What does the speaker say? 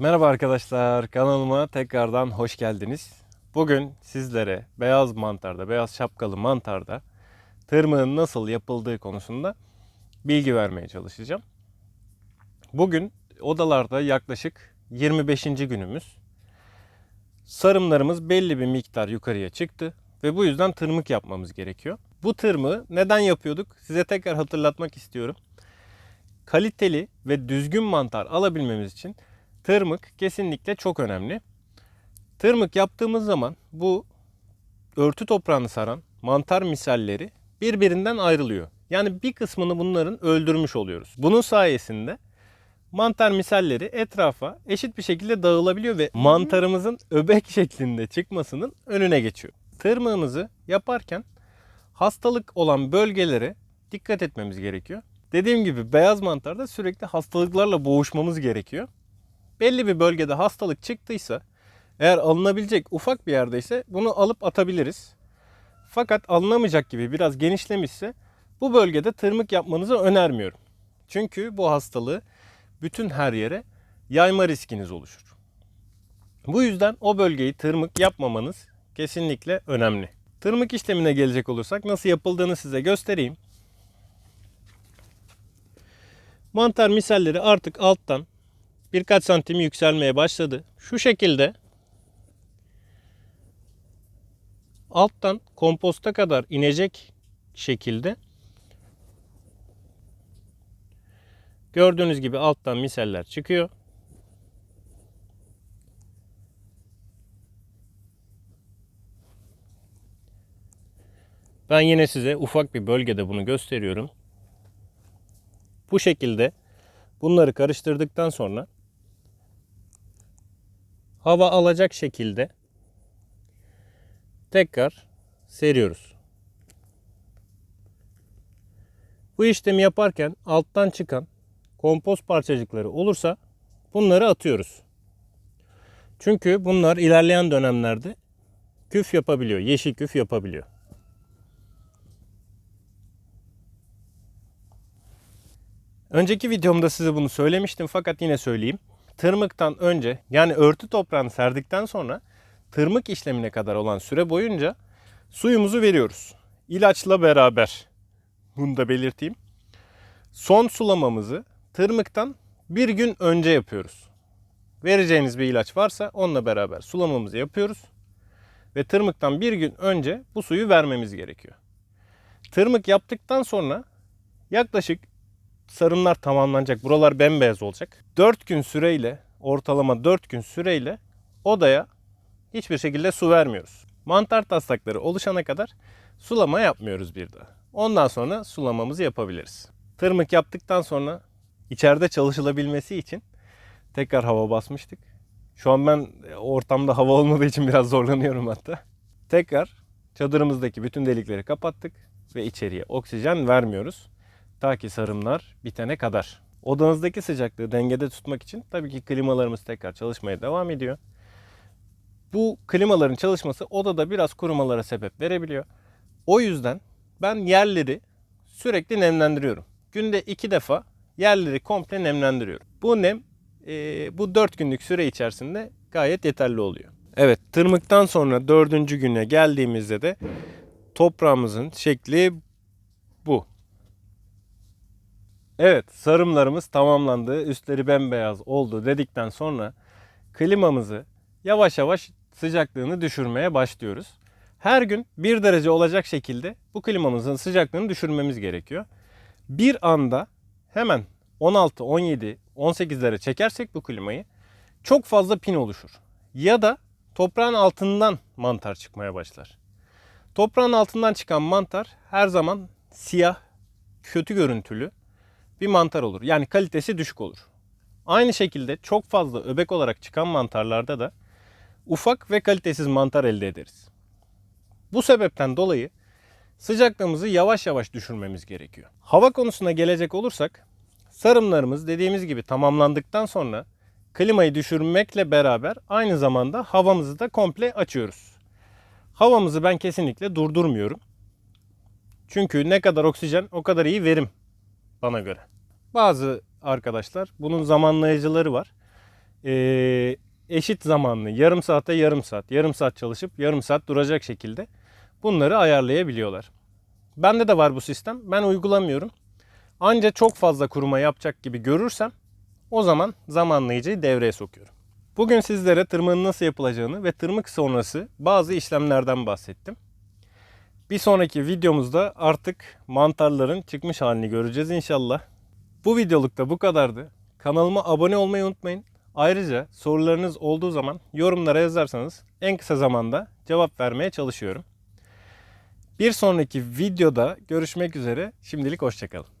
Merhaba arkadaşlar, kanalıma tekrardan hoş geldiniz. Bugün sizlere beyaz mantarda, beyaz şapkalı mantarda tırmığın nasıl yapıldığı konusunda bilgi vermeye çalışacağım. Bugün odalarda yaklaşık 25. günümüz. Sarımlarımız belli bir miktar yukarıya çıktı ve bu yüzden tırmık yapmamız gerekiyor. Bu tırmığı neden yapıyorduk? Size tekrar hatırlatmak istiyorum. Kaliteli ve düzgün mantar alabilmemiz için tırmık kesinlikle çok önemli. Tırmık yaptığımız zaman bu örtü toprağını saran mantar misalleri birbirinden ayrılıyor. Yani bir kısmını bunların öldürmüş oluyoruz. Bunun sayesinde mantar misalleri etrafa eşit bir şekilde dağılabiliyor ve mantarımızın öbek şeklinde çıkmasının önüne geçiyor. Tırmığımızı yaparken hastalık olan bölgelere dikkat etmemiz gerekiyor. Dediğim gibi beyaz mantarda sürekli hastalıklarla boğuşmamız gerekiyor. Belli bir bölgede hastalık çıktıysa eğer alınabilecek ufak bir yerdeyse bunu alıp atabiliriz. Fakat alınamayacak gibi biraz genişlemişse bu bölgede tırmık yapmanızı önermiyorum. Çünkü bu hastalığı bütün her yere yayma riskiniz oluşur. Bu yüzden o bölgeyi tırmık yapmamanız kesinlikle önemli. Tırmık işlemine gelecek olursak nasıl yapıldığını size göstereyim. Mantar misalleri artık alttan birkaç santim yükselmeye başladı. Şu şekilde alttan komposta kadar inecek şekilde gördüğünüz gibi alttan miseller çıkıyor. Ben yine size ufak bir bölgede bunu gösteriyorum. Bu şekilde bunları karıştırdıktan sonra hava alacak şekilde tekrar seriyoruz. Bu işlemi yaparken alttan çıkan kompost parçacıkları olursa bunları atıyoruz. Çünkü bunlar ilerleyen dönemlerde küf yapabiliyor, yeşil küf yapabiliyor. Önceki videomda size bunu söylemiştim fakat yine söyleyeyim. Tırmıktan önce yani örtü toprağını serdikten sonra tırmık işlemine kadar olan süre boyunca suyumuzu veriyoruz. İlaçla beraber. Bunu da belirteyim. Son sulamamızı tırmıktan bir gün önce yapıyoruz. Vereceğiniz bir ilaç varsa onunla beraber sulamamızı yapıyoruz. Ve tırmıktan bir gün önce bu suyu vermemiz gerekiyor. Tırmık yaptıktan sonra yaklaşık sarımlar tamamlanacak. Buralar bembeyaz olacak. 4 gün süreyle ortalama 4 gün süreyle odaya hiçbir şekilde su vermiyoruz. Mantar taslakları oluşana kadar sulama yapmıyoruz bir daha. Ondan sonra sulamamızı yapabiliriz. Tırmık yaptıktan sonra içeride çalışılabilmesi için tekrar hava basmıştık. Şu an ben ortamda hava olmadığı için biraz zorlanıyorum hatta. Tekrar çadırımızdaki bütün delikleri kapattık ve içeriye oksijen vermiyoruz. Ta ki sarımlar bitene kadar. Odanızdaki sıcaklığı dengede tutmak için tabii ki klimalarımız tekrar çalışmaya devam ediyor. Bu klimaların çalışması odada biraz kurumalara sebep verebiliyor. O yüzden ben yerleri sürekli nemlendiriyorum. Günde iki defa yerleri komple nemlendiriyorum. Bu nem e, bu 4 günlük süre içerisinde gayet yeterli oluyor. Evet tırmıktan sonra dördüncü güne geldiğimizde de toprağımızın şekli bu. Evet sarımlarımız tamamlandı. Üstleri bembeyaz oldu dedikten sonra klimamızı yavaş yavaş sıcaklığını düşürmeye başlıyoruz. Her gün 1 derece olacak şekilde bu klimamızın sıcaklığını düşürmemiz gerekiyor. Bir anda hemen 16, 17, 18'lere çekersek bu klimayı çok fazla pin oluşur. Ya da toprağın altından mantar çıkmaya başlar. Toprağın altından çıkan mantar her zaman siyah, kötü görüntülü bir mantar olur. Yani kalitesi düşük olur. Aynı şekilde çok fazla öbek olarak çıkan mantarlarda da ufak ve kalitesiz mantar elde ederiz. Bu sebepten dolayı sıcaklığımızı yavaş yavaş düşürmemiz gerekiyor. Hava konusuna gelecek olursak sarımlarımız dediğimiz gibi tamamlandıktan sonra klimayı düşürmekle beraber aynı zamanda havamızı da komple açıyoruz. Havamızı ben kesinlikle durdurmuyorum. Çünkü ne kadar oksijen o kadar iyi verim bana göre. Bazı arkadaşlar bunun zamanlayıcıları var. e, eşit zamanlı yarım saate yarım saat, yarım saat çalışıp yarım saat duracak şekilde bunları ayarlayabiliyorlar. Bende de var bu sistem. Ben uygulamıyorum. Anca çok fazla kuruma yapacak gibi görürsem o zaman zamanlayıcıyı devreye sokuyorum. Bugün sizlere tırmığın nasıl yapılacağını ve tırmık sonrası bazı işlemlerden bahsettim. Bir sonraki videomuzda artık mantarların çıkmış halini göreceğiz inşallah. Bu videoluk da bu kadardı. Kanalıma abone olmayı unutmayın. Ayrıca sorularınız olduğu zaman yorumlara yazarsanız en kısa zamanda cevap vermeye çalışıyorum. Bir sonraki videoda görüşmek üzere. Şimdilik hoşçakalın.